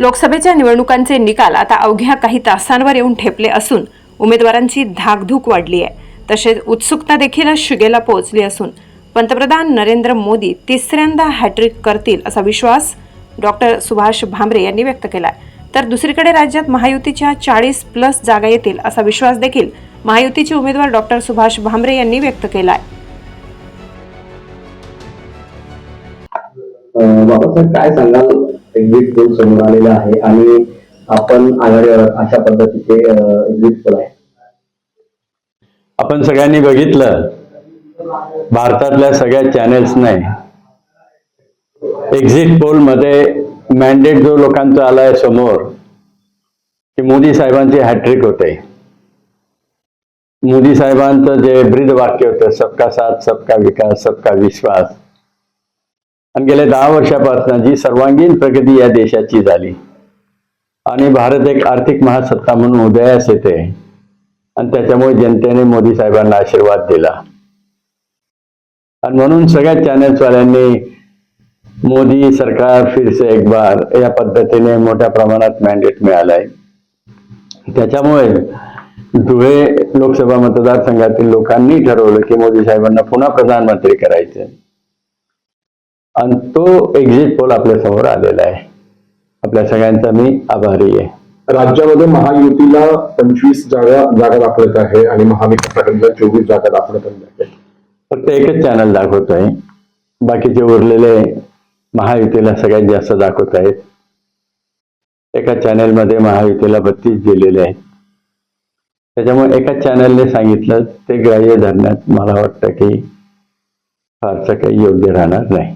लोकसभेच्या निवडणुकांचे निकाल आता अवघ्या काही तासांवर येऊन ठेपले असून उमेदवारांची धाकधूक वाढली आहे तसेच उत्सुकता देखील शिगेला पोहोचली असून पंतप्रधान नरेंद्र मोदी तिसऱ्यांदा हॅट्रिक करतील असा विश्वास डॉक्टर सुभाष भामरे यांनी व्यक्त केला तर दुसरीकडे राज्यात महायुतीच्या चाळीस प्लस जागा येतील असा विश्वास देखील महायुतीचे उमेदवार डॉक्टर सुभाष भामरे यांनी व्यक्त केला आहे बाबासाहेब काय सांगाल? एक्झिट पोल समोर आलेला आहे आणि आपण आघाडीवर अशा पद्धतीचे एक्झिट पोल आहे. आपण सगळ्यांनी बघितलं. भारतातल्या सगळ्या चॅनेल्सने एक्झिट पोलमध्ये मॅन्डेट जो लोकांचा आलाय समोर की मोदी साहेबांची हॅट्रिक होते. मोदी साहेबांचं जे ब्रीद वाक्य होतं सबका साथ सबका विकास सबका विश्वास. आणि गेल्या दहा वर्षापासून जी सर्वांगीण प्रगती या देशाची झाली. आणि भारत एक आर्थिक महासत्ता म्हणून उदयास येते. आणि त्याच्यामुळे जनतेने मोदी साहेबांना आशीर्वाद दिला. आणि म्हणून सगळ्या चॅनल्सवाल्यांनी मोदी सरकार फिरसे एक बार या पद्धतीने मोठ्या प्रमाणात मॅन्डेट मिळालाय. त्याच्यामुळे धुळे लोकसभा मतदारसंघातील लोकांनी ठरवलं की मोदी साहेबांना पुन्हा प्रधानमंत्री करायचे. आणि तो एक्झिट पोल आपल्यासमोर आलेला आहे. आपल्या सगळ्यांचा मी आभारी आहे. राज्यामध्ये महायुतीला पंचवीस जागा जागा दाखवत आहे आणि महाविकास आघाडीला चोवीस जागा दाखवण्यात आल्या आहेत फक्त एकच चॅनल दाखवत आहे बाकीचे उरलेले महायुतीला सगळ्यात जास्त दाखवत आहेत. एका चॅनलमध्ये महायुतीला बत्तीस दिलेले आहेत. त्याच्यामुळे एका चॅनलने सांगितलं ते ग्राह्य धरण्यात मला वाटतं की फारसं काही योग्य राहणार नाही.